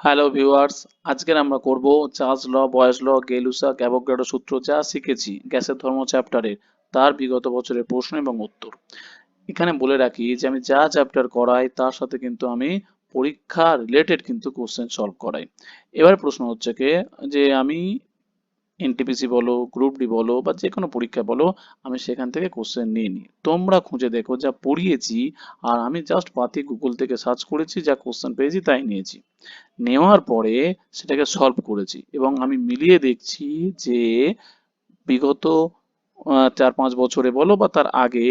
Hello viewers আজকের আমরা করব চার্জ ল বয়স ল, গেলুসা ক্যাভোগ্রাডো সূত্র যা শিখেছি গ্যাসের ধর্ম চ্যাপ্টারের, তার বিগত বছরের প্রশ্ন এবং উত্তর। এখানে বলে রাখি যে আমি যা চ্যাপ্টার করাই, তার সাথে কিন্তু আমি পরীক্ষা রিলেটেড কিন্তু কোশ্চেন সলভ করাই। এবার প্রশ্ন হচ্ছে কি? যে আমি এনটিপিসি বলো গ্রুপ ডি বলো বা যে কোনো পরীক্ষা বলো, আমি সেখান থেকে কোশ্চেন নিয়ে নিই। তোমরা খুঁজে দেখো যা পড়িয়েছি আর আমি জাস্ট পাতি গুগল থেকে সার্চ করেছি, যা কোশ্চেন পেয়েছি তাই নিয়েছি। নেওয়ার পরে সেটাকে সলভ করেছি এবং আমি মিলিয়ে দেখছি যে বিগত চার পাঁচ বছরে বলো বা তার আগে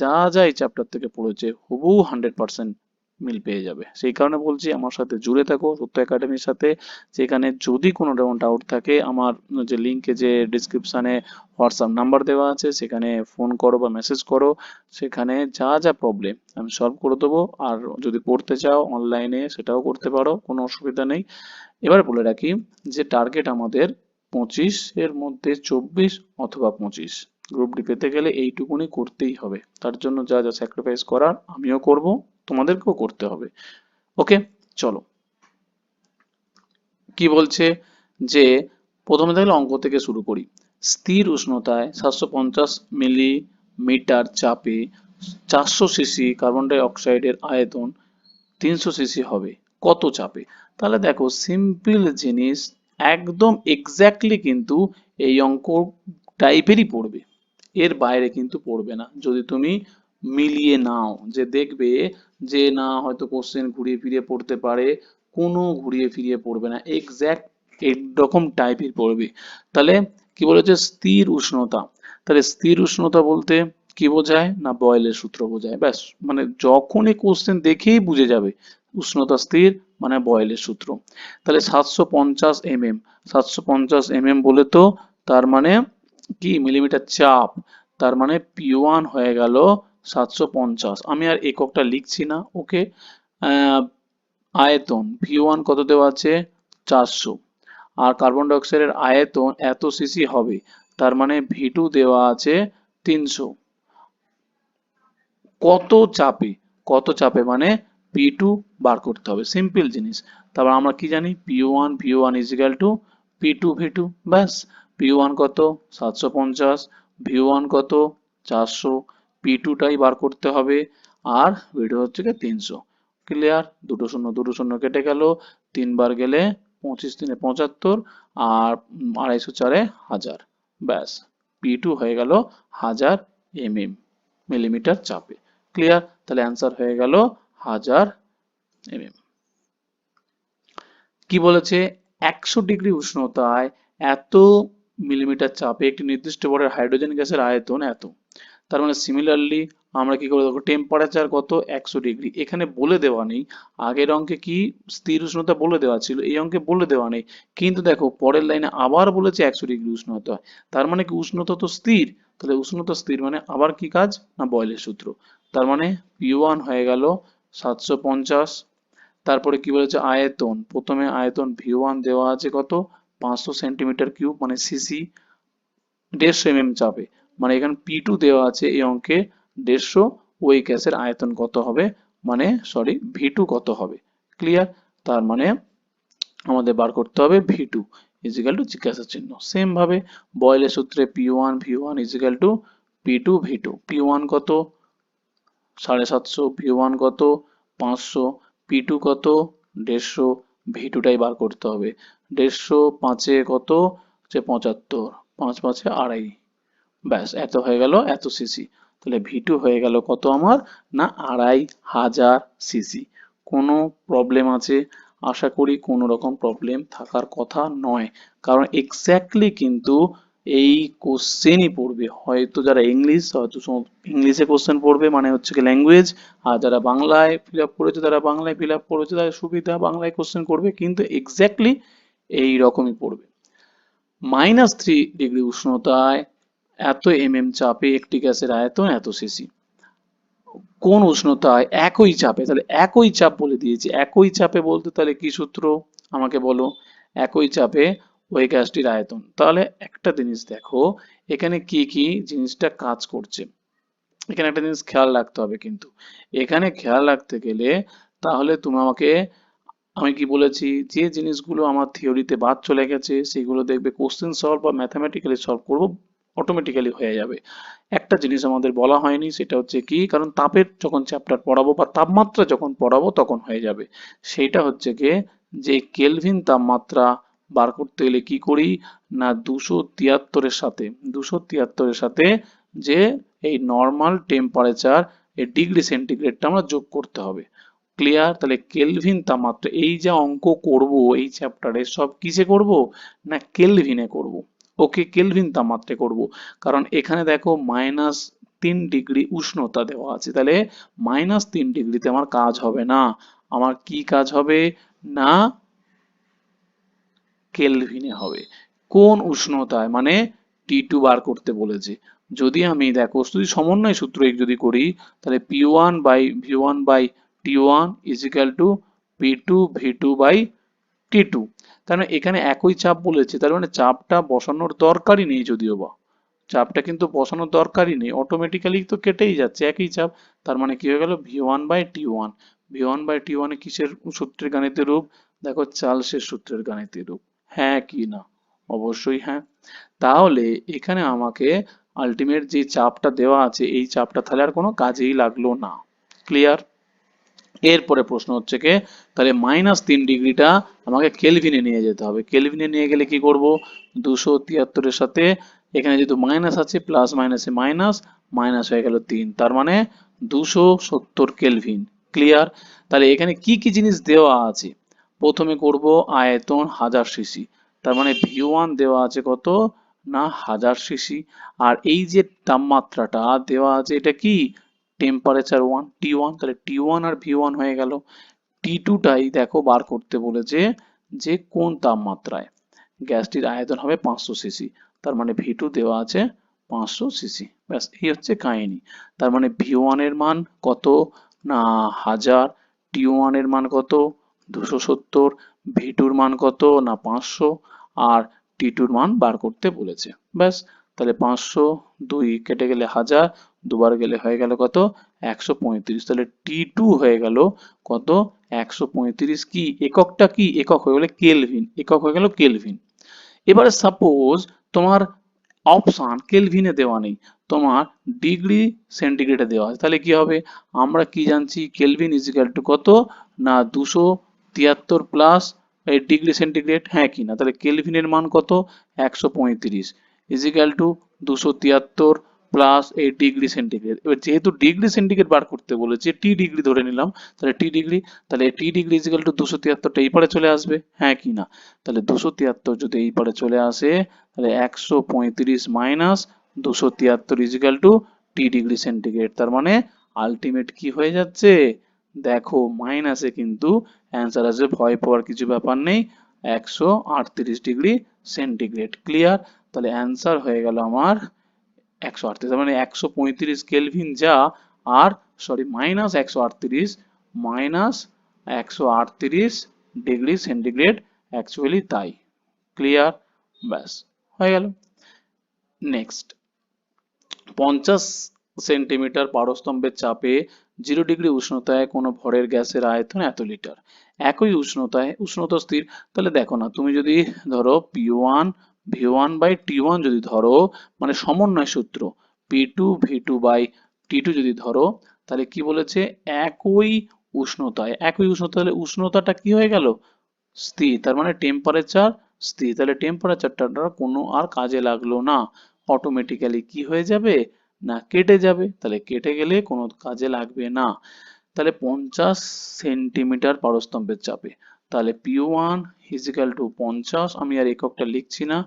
যা যা এই চ্যাপ্টার থেকে পড়েছে, হুবহু হান্ড্রেড পার্সেন্ট মিল পেয়ে যাবে। সেই কারণে বলছি আমার সাথে জুড়ে থাকো। সত্য একাডেমির সাথে সেখানে যদি কোনো রকম ডাউট থাকে, আমার যে লিঙ্কে যে ডিসক্রিপশনে হোয়াটসঅ্যাপ নাম্বার দেওয়া আছে, সেখানে ফোন করো বা মেসেজ করো। সেখানে যা যা প্রবলেম আমি সলভ করে দেবো। আর যদি পড়তে চাও অনলাইনে সেটাও করতে পারো, কোনো অসুবিধা নেই। এবার বলে রাখি যে টার্গেট আমাদের পঁচিশ, এর মধ্যে চব্বিশ অথবা পঁচিশ। গ্রুপ ডি পেতে গেলে এইটুকুনি করতেই হবে। তার জন্য যা যা স্যাক্রিফাইস করার, আমিও করব। তোমাদেরকেও করতে হবে। ওকে, চলো। কি বলছে? যে প্রথমে তাহলে অঙ্ক থেকে শুরু করি। স্থির উষ্ণতায় সাতশো পঞ্চাশ মিলিমিটার চাপে চারশো সিসি কার্বন ডাই অক্সাইডের আয়তন তিনশো সিসি হবে। কত চাপে? তাহলে দেখো, সিম্পল জিনিস, একদম এক্স্যাক্টলি কিন্তু এই অঙ্ক টাইপেরই পড়বে। এর বাইরে কিন্তু পড়বে না। যদি তুমি মিলিয়ে নাও, যে দেখবে যে না, হয়তো কোশ্চেন ঘুরিয়ে ফিরিয়ে পড়তে পারে, কোনো ঘুরিয়ে ফিরিয়ে পড়বে না এক্স্যাক্ট এরকম টাইপের পড়বে। তাহলে কি বলেছে স্থির উষ্ণতা। তাহলে স্থির উষ্ণতা বলতে কি বোঝায়? না বয়েলের সূত্র বোঝায়। ব্যাস মানে যখনই কোশ্চেন দেখেই বুঝে যাবে, উষ্ণতা স্থির মানে বয়েলের সূত্র। তাহলে সাতশো পঞ্চাশ এম এম সাতশো পঞ্চাশ এম এম বলে তো তার মানে কি? মিলিমিটার চাপ, তার মানে পি ওয়ান হয়ে গেল সাতশো পঞ্চাশ। আমি আর এককটা লিখছি না, ওকে? আয়তন, ভি ওয়ান কত দেওয়া আছে? চারশো। আর কার্বন ডাইঅক্সাইডের আয়তন এত সিসি হবে, তার মানে ভি টু দেওয়া আছে তিনশো। কত চাপে কত চাপে মানে পি টু বার করতে হবে সিম্পল জিনিস। তারপর আমরা কি জানি? P one, V one equal to P two, V two, ব্যাস। ওয়ান কত? সাতশো পঞ্চাশ। ভি ওয়ান কত? চারশো। পি বার করতে হবে, আর ভিডিও হচ্ছে কি তিনশো। ক্লিয়ার দুটো শূন্য দুটো শূন্য কেটে গেল, তিনবার গেলে পঁচিশ তিনে পঁচাত্তর, আর আড়াইশো চারে হাজার। ব্যাস পি টু হয়ে গেল হাজার এম এম মিলিমিটার চাপে। ক্লিয়ার তাহলে অ্যান্সার হয়ে গেল হাজার এম এম কি বলেছে? একশো ডিগ্রি উষ্ণতায় এত মিলিমিটার চাপে একটি নির্দিষ্ট ভরের হাইড্রোজেন গ্যাসের আয়তন এত। তার মানে সিমিলারলি আমরা কি করে দেখো টেম্পারেচার কত? একশো ডিগ্রি এখানে বলে দেওয়া নেই। আগের অঙ্কে কি স্থির উষ্ণতা বলে দেওয়া ছিল? এই অঙ্কে বলে দেওয়া নেই। কিন্তু দেখো, পরের লাইনে আবার বলেছে একশো ডিগ্রি উষ্ণতা। তার মানে কি উষ্ণতা তো স্থির? তাহলে উষ্ণতা স্থির মানে আবার কি কাজ? না, বয়লের সূত্র। তার মানে পি ওয়ান হয়ে গেল সাতশো পঞ্চাশ। তারপরে কি বলেছে? আয়তন। প্রথমে আয়তন ভি ওয়ান দেওয়া আছে কত? পাঁচশো সেন্টিমিটার কিউব মানে সিসি দেড়শো এমএম চাপে। মানে এখানে পি টু দেওয়া আছে এই অঙ্কে দেড়শো ওই গ্যাসের আয়তন কত হবে? মানে সরি ভি টু কত হবে? ক্লিয়ার তার মানে আমাদের বার করতে হবে ভি টু ইজিক্যাল টু জিজ্ঞাসা চিহ্ন। সেম ভাবে বয়েলের সূত্রে P one V one equal to P two V two P one কত? সাড়ে সাতশো। ভি ওয়ান কত? পাঁচশো। পি টু কত? দেড়শো। ভি টুটাই বার করতে হবে। দেড়শো পাঁচে কত? হচ্ছে পঁচাত্তর। পাঁচ পাঁচে আড়াই। ব্যাস, এত হয়ে গেল, এত সিসি তাহলে ভি হয়ে গেল কত আমার? না, আড়াই হাজার সিসি কোনো প্রবলেম আছে? আশা করি কোনো রকম প্রবলেম থাকার কথা নয়। কারণ এক্স্যাক্টলি কিন্তু এই কোশ্চেনই পড়বে। হয়তো যারা ইংলিশ হয়তো ইংলিশে কোশ্চেন পড়বে মানে হচ্ছে কি ল্যাঙ্গুয়েজ আর যারা বাংলায় ফিল আপ করেছে, তারা বাংলায় ফিল আপ করেছে, তাদের সুবিধা বাংলায় কোশ্চেন করবে, কিন্তু এক্স্যাক্টলি এই রকমই পড়বে। মাইনাস থ্রি ডিগ্রি উষ্ণতায় এত এম এম চাপে একটি গ্যাসের আয়তন এত সিসি। কোন উষ্ণতায় একই চাপে? তাহলে একই চাপ বলে দিয়েছি। একই চাপে বলতে তাহলে কি সূত্র? আমাকে বলো। একই চাপে ওই গ্যাসটির আয়তন। তাহলে একটা জিনিস দেখো, এখানে কি কি জিনিসটা কাজ করছে? এখানে একটা জিনিস খেয়াল রাখতে হবে কিন্তু। এখানে খেয়াল রাখতে গেলে তাহলে তুমি আমাকে, আমি কি বলেছি? যে জিনিসগুলো আমার থিওরিতে বাদ চলে গেছে, সেগুলো দেখবে কোশ্চেন সলভ বা ম্যাথামেটিক্যালি সলভ করব। অটোমেটিক্যালি হয়ে যাবে। একটা জিনিস আমাদের বলা হয়নি, সেটা হচ্ছে কি, কারণ তাপের যখন চ্যাপ্টার পড়াবো বা তাপমাত্রা যখন পড়াবো তখন হয়ে যাবে। সেইটা হচ্ছে কি যে কেলভিন তাপমাত্রা বার করতে গেলে কি করি না দুশো তিয়াত্তরের সাথে, দুশো তিয়াত্তরের সাথে যে এই নর্মাল টেম্পারেচার এই ডিগ্রি সেন্টিগ্রেডটা আমরা যোগ করতে হবে। ক্লিয়ার তাহলে কেলভিন তাপমাত্রা, এই যে অঙ্ক করব, এই চ্যাপ্টারে সব কিসে করব না কেলভিনে করব? ওকে কেলভিন তাপমাত্রায় করব। কারণ এখানে দেখো মাইনাস তিন ডিগ্রি উষ্ণতা দেওয়া আছে। তাহলে মাইনাস তিন ডিগ্রিতে আমার কাজ হবে না। আমার কি কাজ হবে? না কেলভিনে হবে। কোন উষ্ণতায়? মানে টি টু বার করতে বলেছে। যদি আমি দেখো, যদি সমন্বয় সূত্র যদি করি, তাহলে P one by V one by T one equal to P two V two by T two তার মানে এখানে একই চাপ বলেছে, তার মানে চাপটা বসানোর দরকারই নেই যদিও বা। চাপটা কিন্তু বসানোর দরকারই নেই অটোমেটিক্যালি তো কেটেই যাচ্ছে, একই চাপ। তার মানে কি হয়ে গেল? V one by T one V one by T ওয়ানে কিসের সূত্রের গাণিতিক রূপ? দেখো চার্লসের সূত্রের গাণিতিক রূপ। হ্যাঁ কি না? অবশ্যই হ্যাঁ। তাহলে এখানে আমাকে আলটিমেট যে চাপটা দেওয়া আছে, এই চাপটা তাহলে আর কোনো কাজেই লাগল না। ক্লিয়ার এরপরে প্রশ্ন হচ্ছে কি, তাহলে মাইনাস তিন ডিগ্রিটা আমাকে কেলভিনে নিয়ে যেতে হবে। কেলভিনে নিয়ে গেলে কি করব? দুশো তিয়াত্তরের সাথে এখানে যেহেতু মাইনাস আছে প্লাস মাইনাসে মাইনাস মাইনাস হয়ে গেল তিন। তার মানে দুশো সত্তর কেলভিন ক্লিয়ার তাহলে এখানে কি কি জিনিস দেওয়া আছে? প্রথমে করব আয়তন হাজার সিসি তার মানে ভি ওয়ান দেওয়া আছে কত? না, হাজার সিসি আর এই যে তাপমাত্রাটা দেওয়া আছে, এটা কি? টেম্পারেচার ওয়ান টি ওয়ান তাহলে টি ওয়ান আর ভি ওয়ান হয়ে গেল। টি টুটাই দেখো বার করতে বলেছে যে কোন তাপমাত্রায়। গ্যাসটির আয়তন হবে পাঁচশো সিসি তার মানে ভি টু দেওয়া আছে পাঁচশো সিসি ব্যাস, এই হচ্ছে কাহিনী। তার মানে ভি ওয়ানের মান কত? না, হাজার। টি ওয়ানের মান কত? দুশো সত্তর। ভি টুর মান কত? না, পাঁচশো। আর টি টুর মান বার করতে বলেছে। ব্যাস তাহলে পাঁচশো দুই কেটে গেলে হাজার, দুবার গেলে হয়ে গেল কত? একশো পঁয়ত্রিশ। তাহলে টি টু হয়ে গেল কত? একশো পঁয়ত্রিশ কি? এককটা কি? একক হয়ে গেল কেলভিন। একক হয়ে গেল কেলভিন। এবারে সাপোজ তোমার অপশান কেলভিনে দেওয়া নেই, তোমার ডিগ্রি সেন্টিগ্রেডে দেওয়া আছে। তাহলে কি হবে? আমরা কি জানছি? কেলভিন ইজিক্যাল টু কত? না, দুশো তিয়াত্তর প্লাস এই ডিগ্রি সেন্টিগ্রেড হ্যাঁ কি না? তাহলে কেলভিনের মান কত? একশো পঁয়ত্রিশ। ইজিক্যাল টু দুশো তিয়াত্তর প্লাস এই ডিগ্রি সেন্টিগ্রেড এবার যেহেতু ডিগ্রি সেন্টিগ্রেড বার করতে বলেছে টি ডিগ্রি ধরে নিলাম, তাহলে টি ডিগ্রি তাহলে টি ডিগ্রি ইজিক্যাল টু দুশো তিয়াত্তরটা এই পারে চলে আসবে হ্যাঁ কি না? তাহলে দুশো তিয়াত্তর যদি এই পারে চলে আসে, তাহলে একশো পঁয়ত্রিশ মাইনাস দুশো তিয়াত্তর equal to T degree centigrade তার মানে আলটিমেট কি হয়ে যাচ্ছে? দেখো মাইনাসে কিন্তু অ্যান্সার আসবে, ভয় পাওয়ার কিছু ব্যাপার নেই, একশো আটত্রিশ ডিগ্রি সেন্টিগ্রেড ক্লিয়ার তাহলে অ্যান্সার হয়ে গেল আমার একশো আটত্রিশ মানে একশো পঁয়ত্রিশ কেলভিন যা, আর সরি মাইনাস একশো আটত্রিশ মাইনাস একশো আটত্রিশ ডিগ্রি সেন্টিগ্রেড অ্যাকচুয়ালি তাই। ক্লিয়ার ব্যাস, হয়ে গেল। নেক্সট পঞ্চাশ সেন্টিমিটার পারস্তম্ভের চাপে জিরো ডিগ্রি উষ্ণতায় কোনো ভরের গ্যাসের আয়তন এত লিটার। একই উষ্ণতায়, উষ্ণতা স্থির। তাহলে দেখো না, তুমি যদি ধরো P one V one by T one যদি ধরো মানে সমন্বয় সূত্র P two V two by T two যদি ধরো, তাহলে কি বলেছে? একই উষ্ণতায়, একই উষ্ণতা উষ্ণতাটা কি হয়ে গেল? স্থির, তার মানে টেম্পারেচার স্থির, তাহলে টেম্পারেচারটা কোনো আর কাজে লাগল না। অটোমেটিক্যালি কি হয়ে যাবে? না, কেটে যাবে। তাহলে কেটে গেলে কোনো কাজে লাগবে না। তাহলে পঞ্চাশ সেন্টিমিটার পারস্তম্ভের চাপে। তাহলে পি ওয়ান ইজিক্যাল টু পঞ্চাশ, আমি আর এককটা লিখছি না।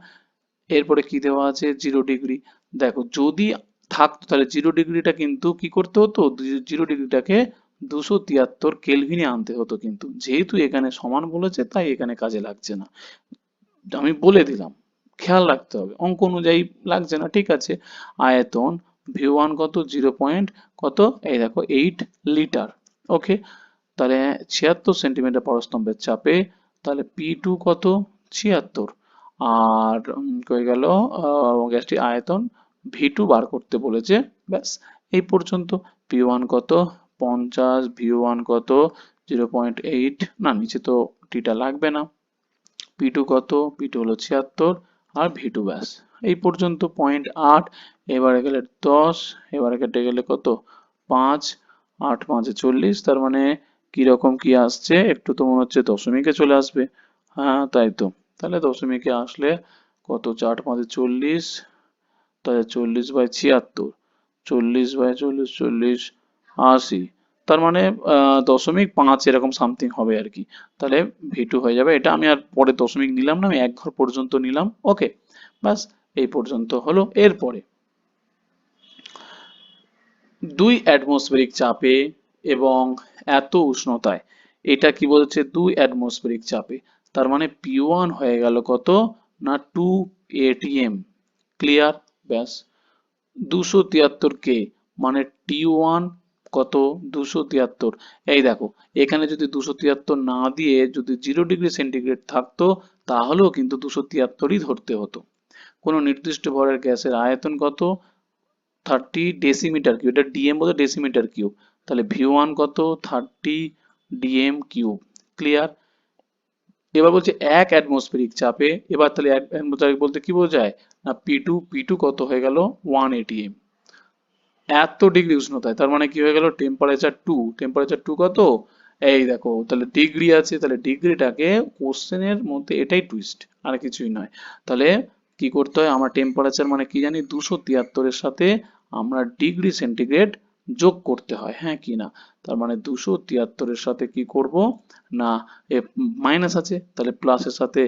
এরপরে কি দেওয়া আছে? জিরো ডিগ্রি দেখো, যদি থাকতো, তাহলে জিরো ডিগ্রিটা কিন্তু কি করতে হতো? জিরো ডিগ্রিটাকে দুশো তিয়াত্তর কেলভিনে আনতে হতো কিন্তু। যেহেতু এখানে সমান বলেছে, তাই এখানে কাজে লাগছে না। আমি বলে দিলাম, খেয়াল রাখতে হবে। অঙ্ক অনুযায়ী লাগছে না, ঠিক আছে। আয়তন ভি ওয়ান কত? জিরো পয়েন্ট কত? এই দেখো এইট লিটার ওকে তাহলে ছিয়াত্তর সেন্টিমিটার পরস্তম্ভের চাপে, তাহলে পি টু কত? ছিয়াত্তর। আর কয়ে গেল? গ্যাসটি আয়তন ভি টু বার করতে বলেছে। ব্যাস, এই পর্যন্ত। পি ওয়ান কত? পঞ্চাশ। ভি ওয়ান কত? জিরো পয়েন্ট এইট না, নিচে তো টিটা লাগবে না। পি টু কত? পি টু হলো ছিয়াত্তর। আর ভি টু ব্যাস। এই পর্যন্ত পয়েন্ট আট। এবারে গেলে দশ। এবারে কেটে গেলে কত? পাঁচ। আট পাঁচে চল্লিশ। তার মানে কীরকম কি আসছে, একটু তো মনে হচ্ছে দশমিকে চলে আসবে। হ্যাঁ তাই তো। তাহলে দশমিকে আসলে কত? চার পাঁচে চল্লিশ, তাহলে চল্লিশ বাই ছিয়াত্তর, চল্লিশ বাই চল্লিশ চল্লিশ, আশি। তার মানে দশমিক পাঁচ এরকম সামথিং হবে আর কি। তাহলে ভি টু হয়ে যাবে। এটা আমি আর পরে দশমিক নিলাম না, আমি এক ঘর পর্যন্ত নিলাম। ওকে, ব্যাস, এই পর্যন্ত হলো। এরপরে দুই অ্যাটমসফেরিক চাপে এবং এত উষ্ণতায়। এটা কি বলছে? দুই অ্যাটমসফেরিক চাপে। তার মানে পি ওয়ান হয়ে গেল কত? না টু এটিএম ক্লিয়ার ব্যাস। দুশো তিয়াত্তর কে মানে টি ওয়ান কত? দুশো তিয়াত্তর। এই দেখো, এখানে যদি দুশো তিয়াত্তর না দিয়ে যদি জিরো ডিগ্রি সেন্টিগ্রেড থাকতো, তাহলেও কিন্তু দুশো তিয়াত্তরই ধরতে হতো। কোনো নির্দিষ্ট ভরের গ্যাসের আয়তন কত? থার্টি ডেসিমিটার কিউব এটা ডিএম বলতে ডেসিমিটার কিউব তাহলে ভি ওয়ান কত? Thirty DM cube. ক্লিয়ার? এবার বলছে এক অ্যাটমসফেরিক চাপে, এবার তাহলে বলতে কি বোঝায়? না, পি টু পি টু কত হয়ে গেল? One atm. এত ডিগ্রি উষ্ণতায়, তার মানে কি হয়ে গেল? Temperature two. টেম্পারেচার টু কত? এই দেখো, তাহলে ডিগ্রি আছে, তাহলে ডিগ্রিটাকে কোশ্চেনের মধ্যে এটাই টুইস্ট, আর কিছুই নয়। তাহলে কি করতে হয়? আমরা টেম্পারেচার মানে কি জানি? দুশো তিয়াত্তরের সাথে আমরা ডিগ্রি সেন্টিগ্রেড যোগ করতে হয় হ্যাঁ কি না? তার মানে দুশো তিয়াত্তরের সাথে কি করব? না, এ মাইনাস আছে, তাহলে প্লাসের সাথে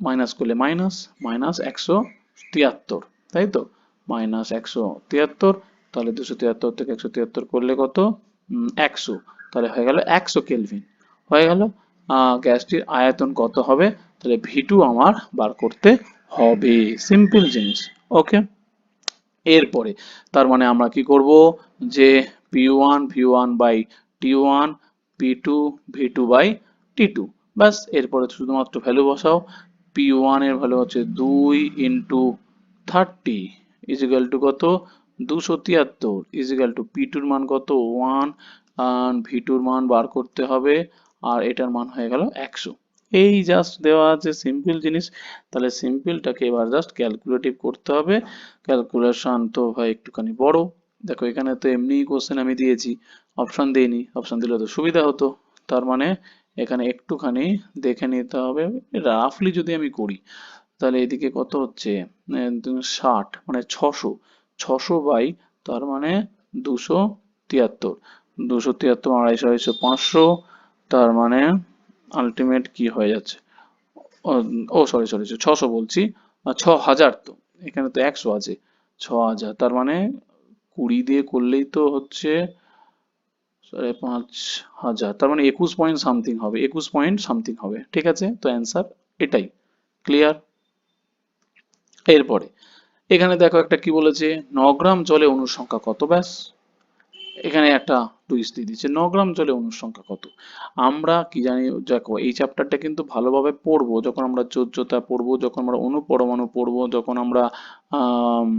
মাইনাস করলে মাইনাস মাইনাস একশো তিয়াত্তর, তাই তো? মাইনাস একশো তিয়াত্তর, তাহলে দুশো তিয়াত্তর থেকে একশো তিয়াত্তর করলে কত? একশো, তাহলে হয়ে গেল একশো কেলভিন, হয়ে গেল। গ্যাসটির আয়তন কত হবে? তাহলে ভি আমার বার করতে হবে, সিম্পল জিনিস, ওকে? এরপরে। তার মানে আমরা কি করব? যে P one V one by T one P two V two by T two ব্যাস, এরপরে শুধুমাত্র ভ্যালু বসাও। পি ওয়ানের ভ্যালু হচ্ছে দুই ইন্টু থার্টি ইজিক্যাল টু কত? দুশো তিয়াত্তর ইজিক্যাল টু পি টুর মান কত? ওয়ান আর ভি টুর মান বার করতে হবে, আর এটার মান হয়ে গেল একশো। এই জাস্ট দেওয়া আছে সিম্পল জিনিস, তাহলে সিম্পলটাকে এবার জাস্ট ক্যালকুলেটিভ করতে হবে। ক্যালকুলেশন তো ভাই একটুখানি বড়। দেখো এখানে তো এমনি কোশ্চেন আমি দিয়েছি। অপশন দিইনি অপশন দিলে তো সুবিধা হতো। তার মানে এখানে একটুখানি দেখে নিতে হবে। রাফলি যদি আমি করি, তাহলে এদিকে কত হচ্ছে? ষাট মানে ছশো। ছশো বাই, তার মানে দুশো তিয়াত্তর। দুশো তিয়াত্তর, আড়াইশো আড়াইশো, পাঁচশো, তার মানে আলটিমেট কি হয়ে যাচ্ছে? ও সরি সরি ছশো বলছি। ছ হাজার তো, এখানে তো একশো আছে। ছ হাজার, তার মানে কুড়ি দিয়ে করলেই তো হচ্ছে পাঁচ হাজার, তার মানে একুশ পয়েন্ট সামথিং হবে, একুশ পয়েন্ট সামথিং হবে, ঠিক আছে? তো অ্যান্সার এটাই ক্লিয়ার এরপরে, এখানে দেখো একটা কি বলেছে, ন গ্রাম জলে অণুর সংখ্যা কত ব্যাস? এখানে একটা টুইস্ট দিয়ে দিচ্ছে। ন গ্রাম জলে অণুর সংখ্যা কত? আমরা কি জানি দেখো এই চ্যাপ্টারটা কিন্তু ভালোভাবে পড়ব। যখন আমরা যোজ্যতা পড়ব যখন আমরা অণু পরমাণু পড়ব যখন আমরা আম,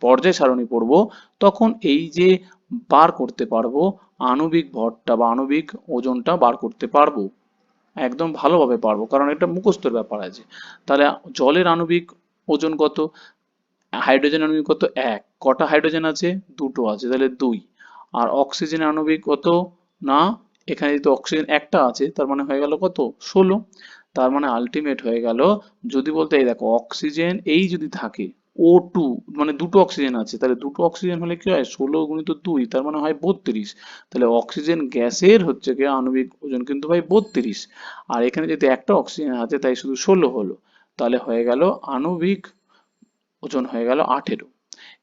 পর্যায় সারণী পড়ব তখন এই যে বার করতে পারব আণবিক ভরটা বা আণবিক ওজনটা বার করতে পারব। একদম ভালোভাবে পারব কারণ এটা মুখস্থের ব্যাপার আছে। তাহলে জলের আণবিক ওজন কত? হাইড্রোজেন আণবিক কত? এক। কটা হাইড্রোজেন আছে? দুটো আছে। তাহলে দুই। আর অক্সিজেন আণবিক কত? না, এখানে যেহেতু অক্সিজেন একটা আছে, তার মানে হয়ে গেল কত? ষোলো। তার মানে আলটিমেট হয়ে গেল। যদি বলতে, এই দেখো অক্সিজেন এই যদি থাকে ও টু মানে দুটো অক্সিজেন আছে, তাহলে দুটো অক্সিজেন হলে কি হয়? ষোলো গুণিত দুই, তার মানে হয় বত্রিশ। তাহলে অক্সিজেন গ্যাসের হচ্ছে কি আণবিক ওজন কিন্তু ভাই বত্রিশ। আর এখানে যদি একটা অক্সিজেন আছে, তাই শুধু ষোলো হলো। তাহলে হয়ে গেল আণবিক ওজন হয়ে গেল আঠেরো।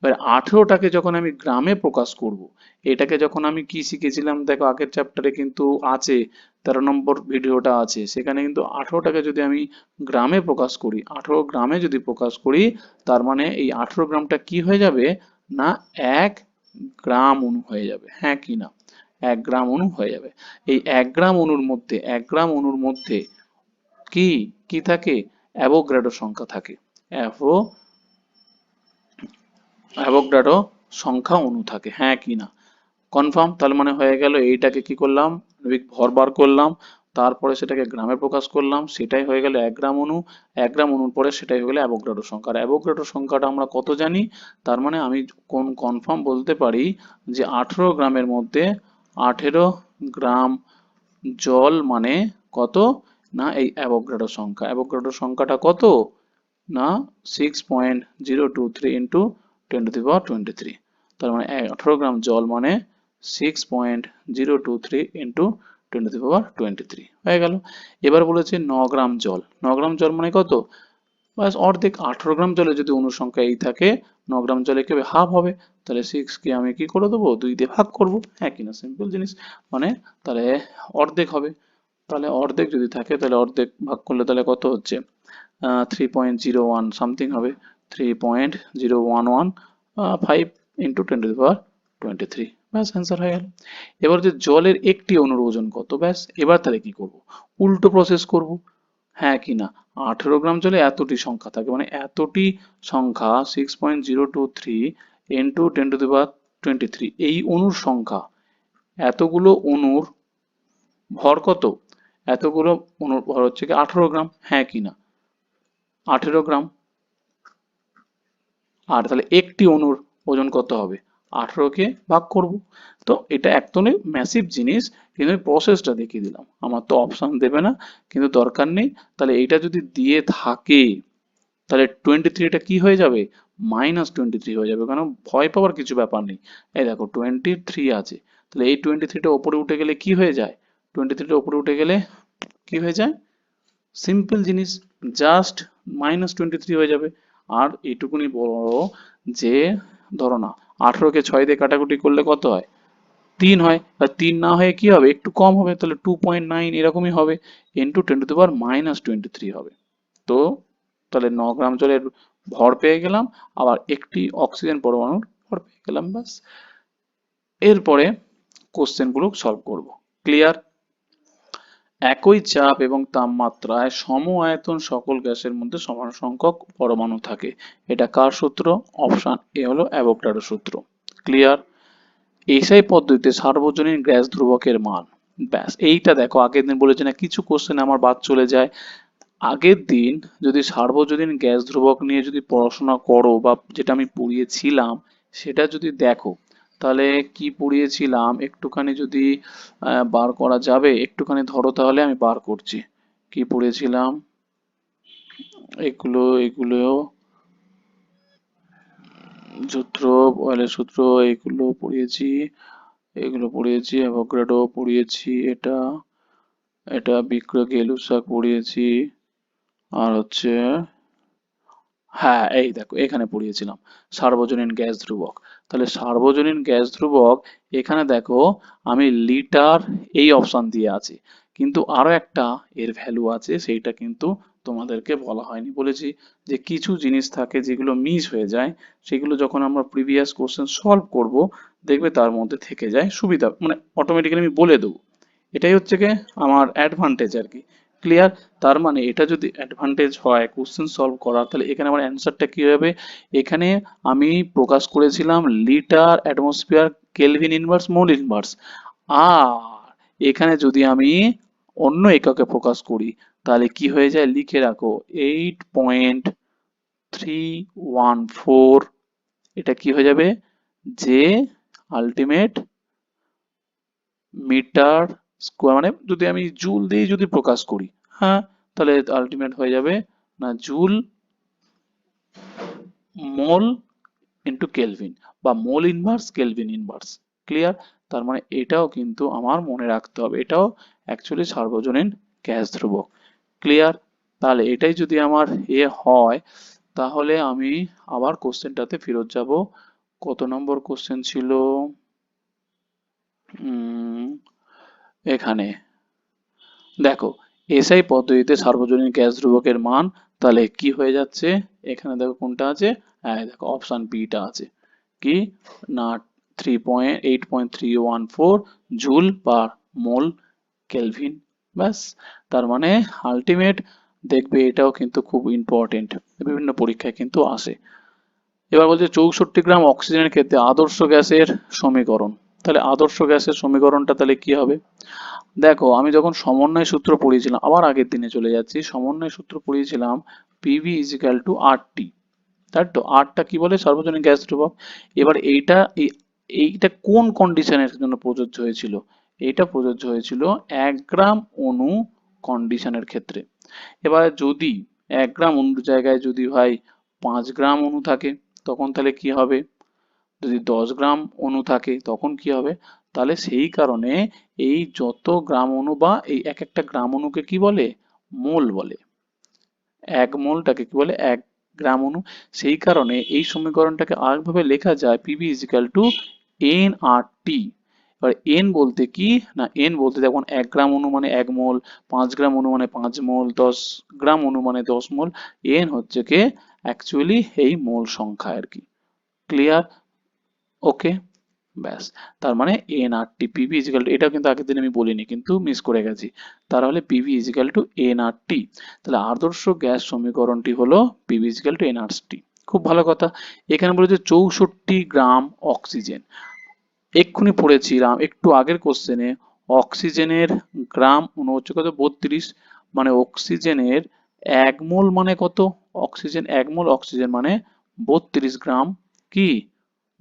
এবার আঠেরোটাকে যখন আমি গ্রামে প্রকাশ করব, এটাকে যখন আমি কি শিখেছিলাম, দেখো আগের চ্যাপ্টারে কিন্তু আছে, তেরো নম্বর ভিডিওটা আছে, সেখানে কিন্তু আঠেরোটাকে যদি আমি গ্রামে প্রকাশ করি, আঠেরো গ্রামে যদি প্রকাশ করি, তার মানে এই আঠেরো গ্রামটা কি হয়ে যাবে? না, এক গ্রাম অণু হয়ে যাবে হ্যাঁ কি না? এক গ্রাম অণু হয়ে যাবে। এই এক গ্রাম অণুর মধ্যে, এক গ্রাম অণুর মধ্যে কি কি থাকে? অ্যাভোগ্রাডো সংখ্যা থাকে। অ্যাভো অ্যাভোগ্রাডো সংখ্যা অণু থাকে হ্যাঁ কি না। কনফার্ম তাহলে মানে হয়ে গেল এইটাকে কি করলাম আণবিক ভর বার করলাম, তারপরে সেটাকে গ্রামে প্রকাশ করলাম, সেটাই হয়ে গেল এক গ্রাম অণু এক গ্রাম অণুর পরে সেটাই হয়ে গেল অ্যাভোগাড্রো সংখ্যা। আর অ্যাভোগাড্রো সংখ্যাটা আমরা কত জানি? তার মানে আমি কোন কনফার্ম বলতে পারি যে আঠেরো গ্রামের মধ্যে আঠেরো গ্রাম জল মানে কত? না, এই অ্যাভোগাড্রো সংখ্যা। অ্যাভোগাড্রো সংখ্যাটা কত? না six point zero two three into ten to the power twenty three তার মানে আঠারো গ্রাম জল মানে six point zero two three into ten the power twenty three হয়ে গেল। এবার বলেছে ন গ্রাম জল। ন গ্রাম জল মানে কত? ব্যাস, অর্ধেক আঠারো গ্রাম জলে যদি অনুসংখ্যা এই থাকে, ন গ্রাম জলে কি হবে হাফ হবে। তাহলে সিক্স কে আমি কি করে দেবো? দুই দিয়ে ভাগ করব। হ্যাঁ কিনা সিম্পল জিনিস। মানে তাহলে অর্ধেক হবে। তাহলে অর্ধেক যদি থাকে, তাহলে অর্ধেক ভাগ করলে তাহলে কত হচ্ছে? Three point zero one something হবে। Three point zero one one five into ten to the power twenty three ব্যাস অ্যান্সার হয়ে গেল। এবার যে জলের একটি অণুর ওজন কত, ব্যাস এবার তাহলে কি করব? উল্টো প্রসেস করব। হ্যাঁ কি না? আঠেরো গ্রাম জলে এতটি সংখ্যা থাকে মানে এতটি সংখ্যা six point zero two three into ten to the power twenty three এই অণুর সংখ্যা, এতগুলো অণুর ভর কত? এতগুলো অণুর ভর হচ্ছে কি আঠেরো গ্রাম। হ্যাঁ কি না? আঠেরো গ্রাম। আর তাহলে একটি অণুর ওজন কত হবে? আঠেরোকে ভাগ করব। তো এটা একদমই ম্যাসিভ জিনিস, কিন্তু আমি প্রসেসটা দেখিয়ে দিলাম। আমার তো অপশান দেবে না, কিন্তু দরকার নেই। তাহলে এটা যদি দিয়ে থাকে, তাহলে টোয়েন্টি থ্রিটা কি হয়ে যাবে? মাইনাস টোয়েন্টি থ্রি হয়ে যাবে। কারণ ভয় পাওয়ার কিছু ব্যাপার নেই। এই দেখো টোয়েন্টি থ্রি আছে। তাহলে এই টোয়েন্টি থ্রিটা ওপরে উঠে গেলে কি হয়ে যায়? টোয়েন্টি থ্রিটা ওপরে উঠে গেলে কি হয়ে যায়? সিম্পল জিনিস জাস্ট মাইনাস টোয়েন্টি থ্রি হয়ে যাবে। আর এইটুকুনি বড় যে, ধরো না, আঠারোকে ছয় দিয়ে কাটাকুটি করলে কত হয়? তিন হয়। তিন না হয়ে কি হবে? একটু কম হবে, তাহলে টু পয়েন্ট নাইন এরকমই হবে। Into ten to the power minus twenty three হবে। তো, তাহলে ন গ্রাম জলের ভর পেয়ে গেলাম, আবার একটি অক্সিজেন পরমাণুর ভর পেয়ে গেলাম, ব্যাস। এরপরে কোশ্চেনগুলো সলভ করব। ক্লিয়ার একই চাপ এবং তাপমাত্রায় সম আয়তন সকল গ্যাসের মধ্যে সমান সংখ্যক পরমাণু থাকে। এটা কার সূত্র? অপশন এ হলো অ্যাভোগাড্রো সূত্র। ক্লিয়ার? এসআই পদ্ধতিতে সার্বজনীন গ্যাস ধ্রুবকের মান। ব্যাস, এইটা দেখো, আগের দিন বলেছে না, কিছু কোশ্চেন আমার বাদ চলে যায়। আগের দিন যদি সার্বজনীন গ্যাস ধ্রুবক নিয়ে যদি পড়াশোনা করো বা যেটা আমি পড়িয়েছিলাম, সেটা যদি দেখো তাহলে কি পড়িয়েছিলাম? একটুখানি যদি বার করা যাবে, একটুখানি ধরো তাহলে আমি বার করছি। কি পড়িয়েছিলাম? এগুলো এগুলো সূত্র বয়েলের সূত্র, এগুলো পড়িয়েছি এগুলো পড়িয়েছি অ্যাভোগ্রাডো পড়িয়েছি, এটা এটা বিক্রয় গেলুসাক পড়িয়েছি, আর হচ্ছে হ্যাঁ এই দেখো, এখানে পড়িয়েছিলাম, সার্বজনীন গ্যাস ধ্রুবক। তাহলে সার্বজনীন গ্যাস ধ্রুবক, এখানে দেখো, আমি লিটার এই অপশন দিয়ে আছি। কিন্তু আরও একটা এর ভ্যালু আছে, সেইটা কিন্তু তোমাদেরকে বলা হয়নি। বলেছি যে কিছু জিনিস থাকে যেগুলো মিস হয়ে যায়, সেগুলো যখন আমরা প্রিভিয়াস কোশ্চেন সলভ করব, দেখবে তার মধ্যে থেকে যায় সুবিধা মানে অটোমেটিক্যালি আমি বলে দেবো। এটাই হচ্ছে কি আমার অ্যাডভান্টেজ আর কি। ক্লিয়ার তার মানে এটা যদি অ্যাডভান্টেজ হয় কোশ্চেন সলভ করার, তাহলে এখানে আমার অ্যান্সারটা কি হবে? এখানে আমি প্রকাশ করেছিলাম litre atmosphere kelvin inverse, mole inverse. আর এখানে যদি আমি অন্য এককে প্রকাশ করি, তাহলে কি হয়ে যায়? লিখে রাখো eight point three one four এটা কি হয়ে যাবে? যে আলটিমেট মিটার স্কোয়ার মানে যদি আমি জুল দিয়ে যদি প্রকাশ করি হ্যাঁ তাহলে আলটিমেট হয়ে যাবে না জুল মোল ইন্টু কেলভিন বা mole inverse kelvin inverse clear তার মানে এটাও কিন্তু আমার মনে রাখতে হবে, এটাও অ্যাকচুয়ালি সার্বজনীন গ্যাস ধ্রুবক ক্লিয়ার তাহলে এটাই যদি আমার এ হয়, তাহলে আমি আবার কোশ্চেনটাতে ফেরত যাব। কত নম্বর কোশ্চেন ছিল? এখানে। দেখো, এসআই পদ্ধতিতে সার্বজনীন গ্যাস ধ্রুবকের মান, তাহলে কি হয়ে যাচ্ছে? এখানে দেখো কোনটা আছে? দেখো, অপশন বিটা আছে। কি? না three point eight point three one four joule per mole kelvin ব্যাস, তার মানে আলটিমেট দেখবে এটাও কিন্তু খুব ইম্পর্টেন্ট বিভিন্ন পরীক্ষায় কিন্তু আসে। এবার বলছে চৌষট্টি গ্রাম অক্সিজেনের ক্ষেত্রে আদর্শ গ্যাসের সমীকরণ। তাহলে আদর্শ গ্যাসের সমীকরণটা তাহলে কি হবে? দেখো, আমি যখন সমন্বয় সূত্র পড়িয়েছিলাম, আবার আগের দিনে চলে যাচ্ছি, সমন্বয় সূত্র পড়িয়েছিলাম PV is equal to R T তাই তো? আরটা কি বলে? সর্বজনীন গ্যাস ধ্রুবক। এবার এইটা, এই- এইটা কোন কন্ডিশনের জন্য প্রযোজ্য হয়েছিল? এইটা প্রযোজ্য হয়েছিল এক গ্রাম অণু কন্ডিশনের ক্ষেত্রে। এবার যদি এক গ্রাম অণুর জায়গায় যদি ভাই পাঁচ গ্রাম অণু থাকে, তখন তাহলে কি হবে? যদি দশ গ্রাম অণু থাকে, তখন কি হবে? তাহলে সেই কারণে এই যত গ্রাম অণু বা এই এক একটা গ্রাম অণুকে কি বলে? মোল বলে। এক মোলটাকে কি বলে? এক গ্রাম অণু। সেই কারণে এই সমীকরণটাকে আরেকভাবে লেখা যায় PV equal to N R T এবার এন বলতে কি? না এন বলতে দেখুন, এক গ্রাম অণু মানে এক মোল, পাঁচ গ্রাম অণু মানে পাঁচ মোল, দশ গ্রাম অণু মানে দশ মোল। এন হচ্ছে কি অ্যাকচুয়ালি এই মোল সংখ্যা আর কি। ক্লিয়ার ওকে, ব্যাস। তার মানে N R T PV equal to এটাও কিন্তু আগের দিন আমি বলিনি, কিন্তু মিস করে গেছি। তাহলে PV equal to N R T তাহলে আদর্শ গ্যাস সমীকরণটি হলো PV equal to N T খুব ভালো কথা। এখানে বলেছে চৌষট্টি গ্রাম অক্সিজেন। এক্ষুনি পড়েছিলাম, একটু আগের কোশ্চেনে অক্সিজেনের গ্রাম হচ্ছে কত? বত্রিশ। মানে অক্সিজেনের এক মোল মানে কত? অক্সিজেন, এক মোল অক্সিজেন মানে বত্রিশ গ্রাম কি?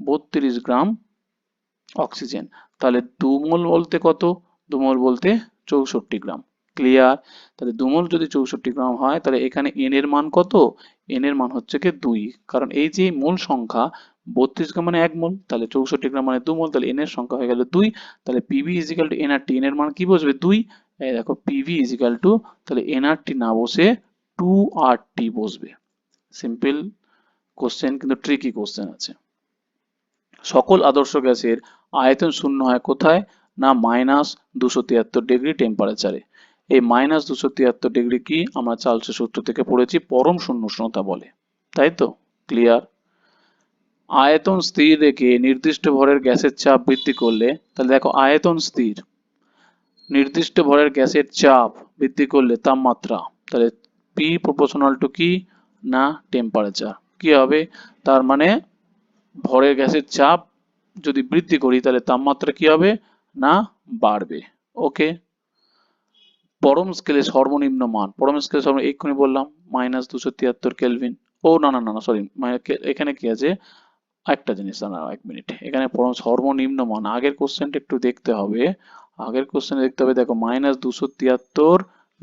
বত্রিশ গ্রাম অক্সিজেন। তাহলে দু মোল বলতে কত? দু মোল বলতে চৌষট্টি গ্রাম। ক্লিয়ার তাহলে দু মোল যদি চৌষট্টি গ্রাম হয়, তাহলে এখানে এন এর মান কত? এন এর মান হচ্ছে কি দুই। কারণ এই যে মোল সংখ্যা, বত্রিশ গ্রাম মানে এক মোল, তাহলে চৌষট্টি গ্রাম মানে দু মোল তাহলে এন এর সংখ্যা হয়ে গেল দুই। তাহলে PV equal to N R T N এর মান কি বসবে? দুই। দেখো পিভি ইজিক্যাল টু তাহলে এন আর টি না বসে টু আর টি বসবে। সিম্পল কোশ্চেন কিন্তু ট্রিকি কোশ্চেন আছে। সকল আদর্শ গ্যাসের আয়তন শূন্য হয় কোথায়? না মাইনাস দুশো তিয়াত্তর ডিগ্রি টেম্পারেচারে এই মাইনাস দুশো তিয়াত্তর ডিগ্রি কি? আমরা চার্লসের সূত্র থেকে পড়েছি, পরম শূন্য উষ্ণতা বলে। তাই তো? ক্লিয়ার আয়তন স্থির রেখে নির্দিষ্ট ভরের গ্যাসের চাপ বৃদ্ধি করলে, তাহলে দেখো আয়তন স্থির। নির্দিষ্ট ভরের গ্যাসের চাপ বৃদ্ধি করলে তাপমাত্রা, তাহলে পি প্রপোর্শনাল টু কি? না টেম্পারেচার কি হবে? তার মানে ভরের গ্যাসের চাপ যদি বৃদ্ধি করি, তাহলে তাপমাত্রা কি হবে? না, বাড়বে। ওকে? পরম স্কেলে সর্বনিম্ন মান। পরম স্কেলে সর্ব এক্ষুনি বললাম মাইনাস দুশো তিয়াত্তর কেলভিন ও, না না না না সরি এখানে কি আছে? একটা জিনিস, দাঁড়াও এক মিনিট এখানে পরম সর্বনিম্ন মান। আগের কোশ্চেনটা একটু দেখতে হবে। আগের কোশ্চেন দেখতে হবে, দেখো মাইনাস দুশো তিয়াত্তর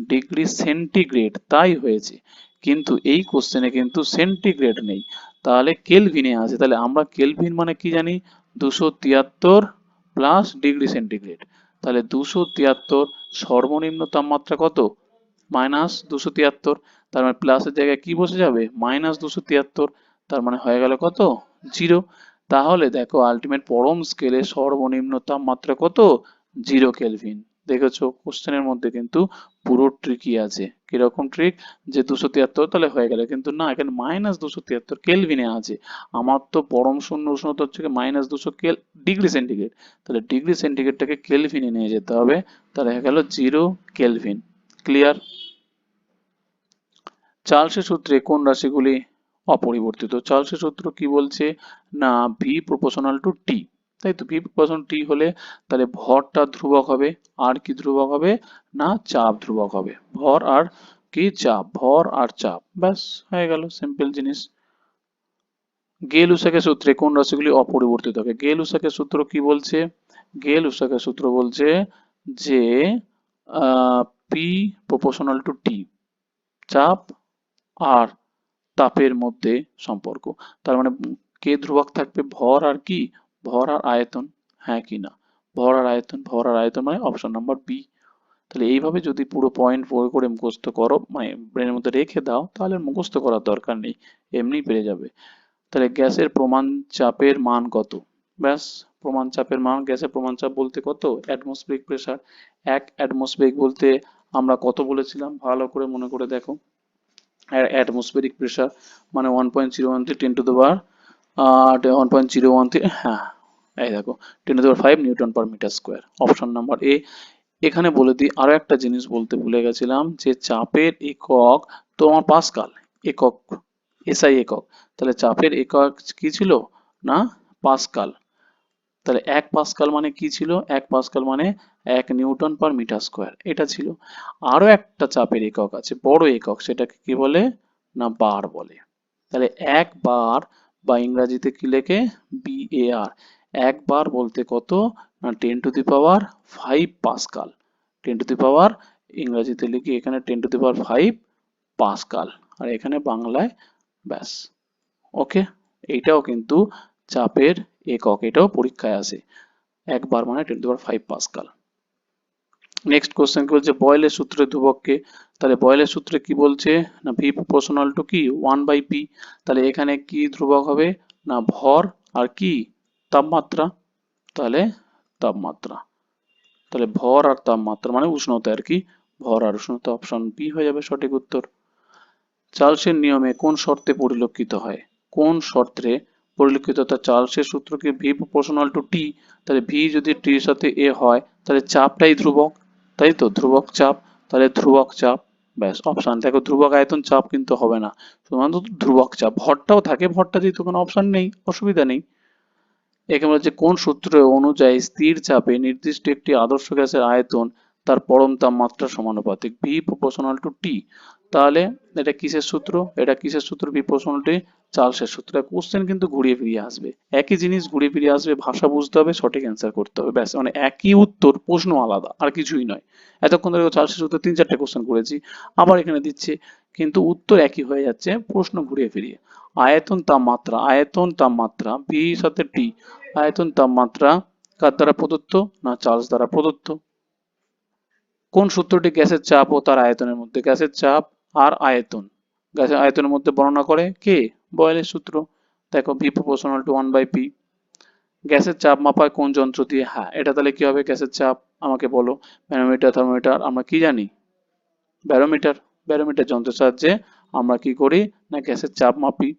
ডিগ্রি সেন্টিগ্রেড তাই হয়েছে। কিন্তু এই কোশ্চেনে কিন্তু সেন্টিগ্রেড নেই। তাহলে কেলভিনে আছে। তাহলে আমরা কেলভিন মানে কি জানি? দুশো তিয়াত্তর প্লাস ডিগ্রি সেন্টিগ্রেড তাহলে দুশো তিয়াত্তর সর্বনিম্ন তাপমাত্রা কত? মাইনাস দুশো তিয়াত্তর। তার মানে প্লাসের জায়গায় কি বসে যাবে? মাইনাস দুশো তিয়াত্তর। তার মানে হয়ে গেল কত? জিরো তাহলে দেখো আলটিমেট পরম স্কেলে সর্বনিম্ন তাপমাত্রা কত? জিরো কেলভিন দেখেছ? কোশ্চেনের মধ্যে কিন্তু পুরো ট্রিকই আছে। কীরকম ট্রিক যে দুশো তিয়াত্তর তাহলে হয়ে গেল। কিন্তু না, এখানে মাইনাস দুশো তিয়াত্তর কেলভিনে আছে। আমার তো পরম শূন্য উষ্ণতা হচ্ছে মাইনাস দুশো কেল ডিগ্রি সেন্টিগ্রেড তাহলে ডিগ্রি সেন্টিগ্রেডটাকে কেলভিনে নিয়ে যেতে হবে। তাহলে হয়ে গেল জিরো কেলভিন ক্লিয়ার চার্লসের সূত্রে কোন রাশিগুলি অপরিবর্তিত? চার্লসের সূত্র কি বলছে? না ভি প্রপোর্শনাল টু টি তাই তো প্রপোর্শনাল টি হলে তাহলে ভরটা ধ্রুবক হবে, আর কি ধ্রুবক হবে? না, চাপ ধ্রুবক হবে। ভর আর কি চাপ? ভর আর চাপ। ব্যাস, হয়ে গেল সিম্পল জিনিস। গেল উসাকের সূত্রে কোন রাশিগুলি অপরিবর্তিত হবে? গেল উসাকের সূত্র কি বলছে? গেল উসাকের সূত্র বলছে যে পি প্রপোর্শনাল টু টি চাপ আর তাপের মধ্যে সম্পর্ক। তার মানে কে ধ্রুবক থাকবে? ভর আর কি? ভর আর আয়তন হ্যাঁ কি না? ভর আর আয়তন ভর আর আয়তন মানে অপশন নাম্বার বি তাহলে এইভাবে যদি পুরো পয়েন্ট ফোর করে মুখস্থ করো মানে ব্রেনের মধ্যে রেখে দাও, তাহলে মুখস্থ করার দরকার নেই, এমনি পেরে যাবে। তাহলে গ্যাসের প্রমাণ চাপের মান কত? ব্যাস, প্রমাণ চাপের মান, গ্যাসের প্রমাণ চাপ বলতে কত? অ্যাটমসফিয়ারিক প্রেসার এক অ্যাটমসফিয়ারিক বলতে আমরা কত বলেছিলাম? ভালো করে মনে করে দেখো। অ্যাটমসফিয়ারিক প্রেসার মানে one point zero one three ten to the bar হ্যাঁ এখানে বলে দিই, আরও একটা জিনিস বলতে ভুলে গেছিলাম, যে চাপের একক তো আমার পাসকাল একক এসআই একক, তাহলে চাপের একক কি ছিল? না পাসকাল তাহলে এক পাসকাল মানে কি ছিল? এক পাসকাল মানে এক নিউটন পার মিটার স্কোয়ার এটা ছিল। আরও একটা চাপের একক আছে, বড় একক, সেটাকে কি বলে? না, বার বলে। তাহলে এক বার বা ইংরাজিতে কি লেখে? বিএআর এক বার বলতে কত? না ten to the power five pascal ten to the power ইংরাজিতে লিখি, এখানে ten to the power five pascal আর এখানে বাংলায় ব্যাস। ওকে এইটাও কিন্তু চাপের একক, এটাও পরীক্ষায় আসে। একবার মানে ten to the power five pascal next question কি বলছে? বয়েলের সূত্রে ধ্রুবককে। তাহলে বয়েলের সূত্রে কি বলছে? না ভি প্রপোর্শনাল টু কি? ওয়ান বাই পি তাহলে এখানে কি ধ্রুবক হবে? না, ভর আর কি? তাপমাত্রা। তাহলে তাপমাত্রা। তাহলে ভর আর তাপমাত্রা মানে উষ্ণতা আর কি? ভর আর উষ্ণতা অপশন বি হয়ে যাবে সঠিক উত্তর। চার্লসের নিয়মে কোন শর্তে পরিলক্ষিত হয়? কোন শর্তে পরিলক্ষিত? তা চার্লসের সূত্র কি ভি প্রপোর্শনাল টু টি তাহলে ভি যদি টির সাথে এ হয়, তাহলে চাপটাই ধ্রুবক। তাই তো? ধ্রুবক চাপ, তাহলে ধ্রুবক চাপ, ব্যাস অপশন দেখো, ধ্রুবক আয়তন চাপ কিন্তু হবে না। শুধুমাত্র ধ্রুবক চাপ। ভরটাও থাকে, ভরটা যেহেতু কোনো অপশন নেই, অসুবিধা নেই। একে বলছে কোন সূত্র অনুযায়ী স্থির চাপে নির্দিষ্ট একটি আদর্শ গ্যাসের আয়তন তার পরম তাপমাত্রা সমানুপাতিক। ভি প্রপোর্শনাল টু টি তাহলে এটা কিসের সূত্র? এটা কিসের সূত্র? ভি প্রপোর্শনাল চার্লসের সূত্র। কোশ্চেন কিন্তু ঘুরিয়ে ফিরিয়ে আসবে। একই জিনিস ঘুরিয়ে ফিরিয়ে আসবে, ভাষা বুঝতে হবে, সঠিক অ্যান্সার করতে হবে। ব্যাস মানে একই উত্তর, প্রশ্ন আলাদা, আর কিছুই নয়। এতক্ষণ ধরে চার্লসের সূত্র তিন চারটে কোশ্চেন করেছি, আবার এখানে দিচ্ছে। কিন্তু উত্তর একই হয়ে যাচ্ছে, প্রশ্ন ঘুরিয়ে ফিরিয়ে। আয়তন তাপমাত্রা আয়তন তাপমাত্রা ভি সাথে টি আয়তন তাপমাত্রা কার দ্বারা প্রদত্ত না চার্লস দ্বারা প্রদত্ত? কোন সূত্রটি গ্যাসের চাপ ও তার আয়তনের মধ্যে? গ্যাসের চাপ আর আয়তন। গ্যাসের আয়তনের মধ্যে বর্ণনা করে কে? বয়েলের সূত্র। দেখো V proportional to one by P গ্যাসের চাপ মাপায় কোন যন্ত্র দিয়ে? হ্যাঁ এটা তাহলে কি হবে? গ্যাসের চাপ, আমাকে বলো। ব্যারোমিটার, থার্মোমিটার, আমরা কি জানি? ব্যারোমিটার ব্যারোমিটার যন্ত্রের সাহায্যে আমরা কি করি? না, গ্যাসের চাপ মাপি।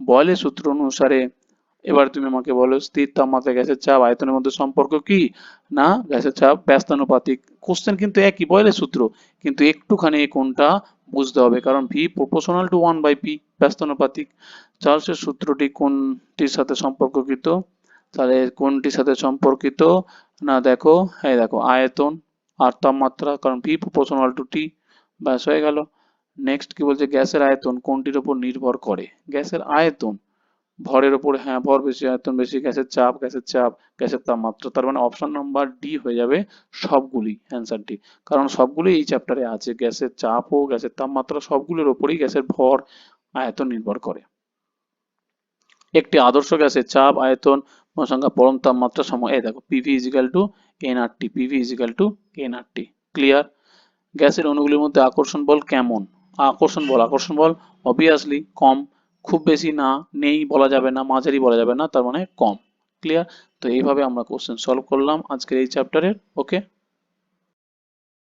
বয়েলের সূত্র অনুসারে, এবার তুমি আমাকে বলো, স্থির তাপমাত্রা গ্যাসের চাপ আয়তনের মধ্যে সম্পর্ক কি? না, গ্যাসের চাপ ব্যস্তানুপাতিক। কোশ্চেন কিন্তু একই, বয়েলের সূত্র। কিন্তু একটুখানি কোনটা বুঝতে হবে, কারণ V proportional to one by P ব্যস্তানুপাতিক। চার্লসের সূত্রটি কোনটির সাথে সম্পর্ককৃত? তাহলে কোনটির সাথে সম্পর্কিত না, দেখো হ্যাঁ দেখো, আয়তন আর তাপমাত্রা, কারণ ভি প্রপোর্শনাল টু টি ব্যাস হয়ে গেল। নেক্সট কি বলছে? গ্যাসের আয়তন কোনটির উপর নির্ভর করে? গ্যাসের আয়তন। ভরের উপর হ্যাঁ ভর বেশি, আয়তন বেশি, গ্যাসের চাপ গ্যাসের চাপ, গ্যাসের তাপমাত্রা। তার মানে অপশন নাম্বার ডি হয়ে যাবে সবগুলি অ্যান্সারটি কারণ সবগুলি এই চ্যাপ্টারে আছে। গ্যাসের চাপ ও গ্যাসের তাপমাত্রা সবগুলোর উপরেই গ্যাসের ভর আয়তন নির্ভর করে। একটি আদর্শ গ্যাসের চাপ, আয়তন সংখ্যা পরম তাপমাত্রা সময় এই দেখো PV equal to NRT PV equal to NRT clear গ্যাসের অণুগুলির মধ্যে আকর্ষণ বল কেমন? আকর্ষণ বল আকর্ষণ বল অবভিয়াসলি কম। খুব বেশি না, নেই বলা যাবে না, মাঝারি বলা যাবে না, তার মানে কম। ক্লিয়ার তো এইভাবে আমরা কোশ্চেন সলভ করলাম আজকের এই চ্যাপ্টারের ওকে